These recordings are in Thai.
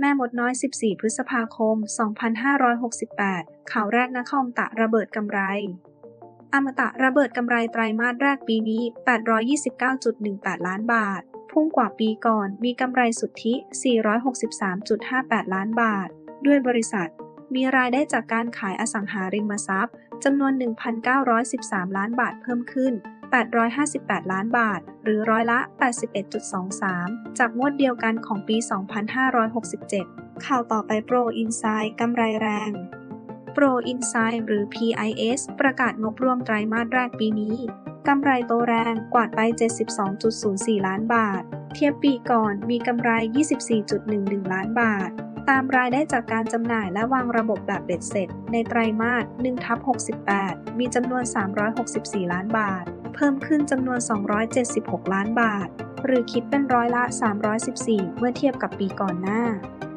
แม่มดน้อย 14 พฤษภาคม 2568 ข่าวแรกนะคอมตะระเบิดกำไร อมตะระเบิดกำไรไตรมาสแรกปีนี้ 829.18 ล้านบาท พุ่งกว่าปีก่อน มีกำไรสุทธิ 463.58 ล้านบาท ด้วยบริษัท มีรายได้จากการขายอสังหาริมทรัพย์จำนวน 1,913 ล้านบาทเพิ่มขึ้น 858 ล้านบาท หรือร้อยละ 81.23 จากงวดเดียวกันของปี 2567 ข่าวต่อไปโปรอินไซด์กำไรแรงโปรอินไซด์หรือ PIS ประกาศงบรวมไตรมาสแรกปีนี้ กำไรโตแรงกวาดไป 72.04 ล้านบาท เทียบปีก่อนมีกำไร 24.11 ล้านบาท ตามรายได้จากการจำหน่ายและวางระบบแบบเบ็ดเสร็จ ในไตรมาส1ทับ68 มีจำนวน 364 ล้านบาท เพิ่มขึ้นจำนวน 276 ล้านบาท หรือคิดเป็นร้อยละ 314 เมื่อเทียบกับปีก่อนหน้า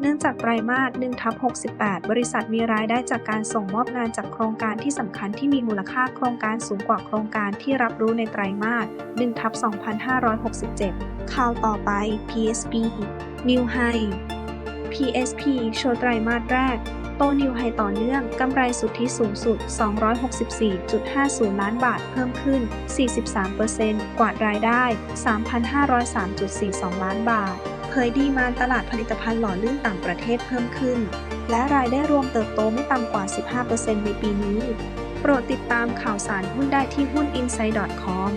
เนื่องจากไตรมาส1ทับ68 บริษัทมีรายได้จากการส่งมอบงานจากโครงการที่สำคัญที่มีมูลค่าโครงการสูงกว่าโครงการที่รับรู้ในไตรมาส1ทับ2567 ข่าวต่อไป PSP New High PSP โชว์ไตรมาสแรก โตนิวไฮต่อเนื่อง กำไรสุทธิสูงสุด 264.50 ล้านบาทเพิ่มขึ้น 43%กว่าดรายได้ 3,503.42 ล้านบาท เผยดีมานตลาดผลิตภัณฑ์หล่อลื่นต่างประเทศเพิ่มขึ้น และรายได้รวมเติบโตไม่ต่ำกว่า 15%ในปีนี้ โปรดติดตามข่าวสารหุ้นได้ที่หุ้น insight.com